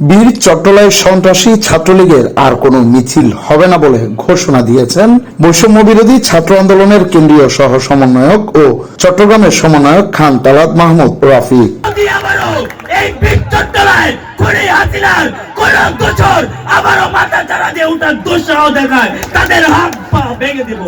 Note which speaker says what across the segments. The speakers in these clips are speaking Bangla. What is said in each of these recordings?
Speaker 1: বীর চট্টলায় সন্ত্রাসী ছাত্রলীগের আর কোনো মিছিল হবে না বলে ঘোষণা দিয়েছেন বৈষম্য বিরোধী ছাত্র আন্দোলনের কেন্দ্রীয় সহ সমন্বয়ক ও চট্টগ্রামের সমন্বয়ক খান তালাত মাহমুদ রাফি।
Speaker 2: আবারও এই বিচ্ছন্নতায় খুনি হাসিনার কোন গোচর আবারও মাথা চারা দিয়ে উঠার দুঃসাহ দেখায়। তাদের হাত পা ভেঙে দেব।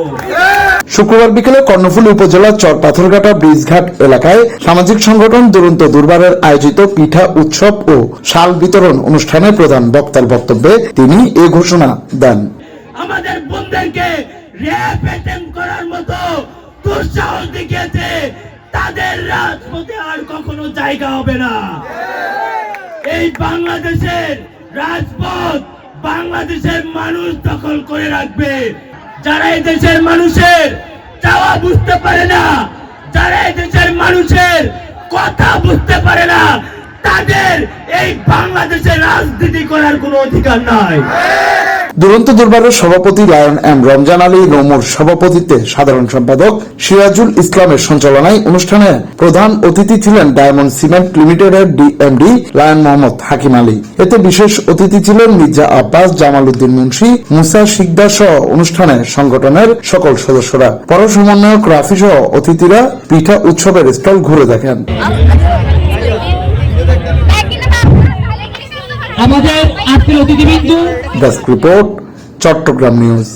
Speaker 1: শুক্রবার বিকেলে কর্ণফুলী উপজেলার চর পাথরঘাটা ব্রিজঘাট এলাকায় সামাজিক সংগঠন দুরন্ত দুর্বারের আয়োজিত পিঠা উৎসব ও শাল বিতরণ অনুষ্ঠানে প্রধান বক্তার বক্তব্যে তিনি এ ঘোষণা দেন।
Speaker 2: আমাদের র্যাপ অ্যাটেম্প করার মতো দুঃসাহস দেখিয়েছে। তাদের রাজপথে আর কখনো জায়গা হবে না। বাংলাদেশের রাজপথ বাংলাদেশের মানুষ দখল করে রাখবে। যারা এই দেশের মানুষের চাওয়া বুঝতে পারে না, যারা এই দেশের মানুষের কথা বুঝতে পারে না, তাদের এই বাংলাদেশের রাজনীতি করার কোনো অধিকার নাই।
Speaker 1: দুরন্ত দুর্বারের সভাপতি লায়ন এম রমজান আলী নমুর সভাপতিত্বে সাধারণ সম্পাদক সিরাজুল ইসলামের সঞ্চালনায় অনুষ্ঠানে প্রধান অতিথি ছিলেন ডায়মন্ড সিমেন্ট লিমিটেডের ডিএমডি লায়ন মোহাম্মদ হাকিম আলী। এতে বিশেষ অতিথি ছিলেন মির্জা আব্বাস, জামাল উদ্দিন মুন্সি, মুসা শিকদার সহ অনুষ্ঠানে সংগঠনের সকল সদস্যরা। পর সমন্বয়ক রাফি সহ অতিথিরা পিঠা উৎসবের স্টল ঘুরে দেখেন।
Speaker 3: আমাদের আজকের অতিথিবৃন্দ।
Speaker 1: Report Chittagong news